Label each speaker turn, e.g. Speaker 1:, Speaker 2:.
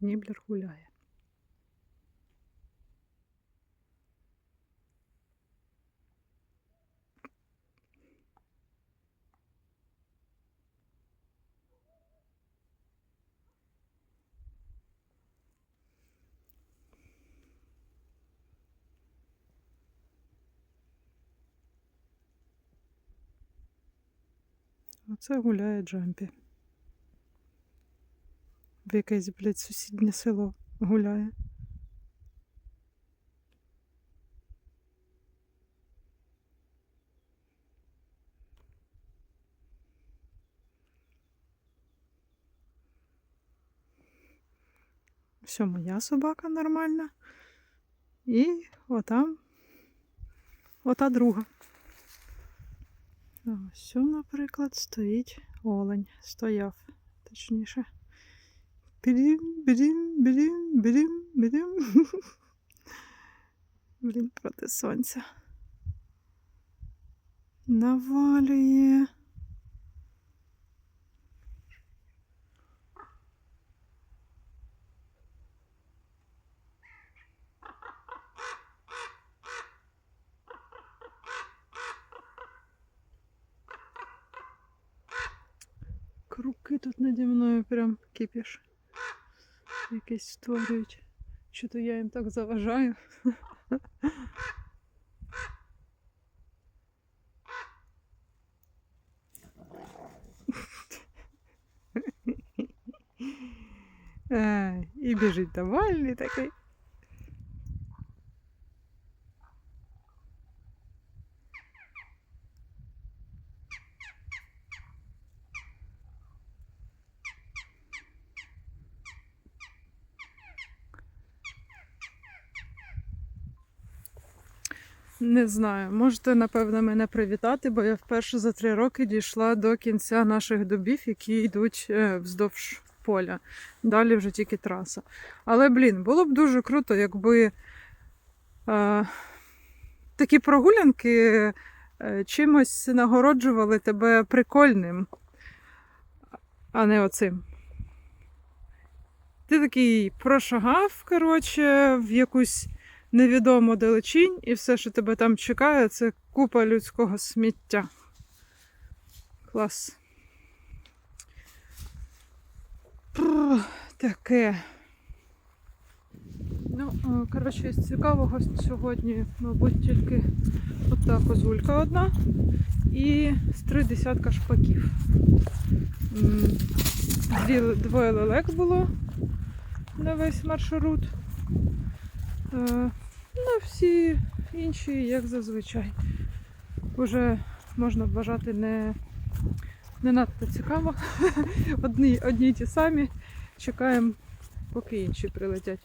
Speaker 1: Ніблер гуляє. Оце гуляє Джампі. В якесь, блядь, сусіднє село гуляє. Все, моя собака нормальна. І отам ота друга. Ось, наприклад, стоїть олень. Стояв, точніше. Білім, білім, білім, білім, білім. Блін, проти сонця. Навалює. Круки тут наді мною прям кипіш. Якісь створюють. Що то я їм так заважаю. Е, І біжить довольний такий. Не знаю, можете, напевно, мене привітати, бо я вперше за три роки дійшла до кінця наших дубів, які йдуть е, вздовж поля. Далі вже тільки траса. Але, блін, було б дуже круто, якби е, такі прогулянки е, чимось нагороджували тебе прикольним, а не оцим. Ти такий прошагав, коротше, в якусь невідому далечінь, і все, що тебе там чекає, це купа людського сміття. Клас. Пррр, таке. Ну, е, коротше, з цікавого сьогодні, мабуть, тільки ота козулька одна і з три десятка шпаків. Дві, двоє лелек було на весь маршрут. Е, Ну, всі інші, як зазвичай. Уже можна вважати не, не надто цікаво. Одні, одні ті самі. Чекаємо, поки інші прилетять.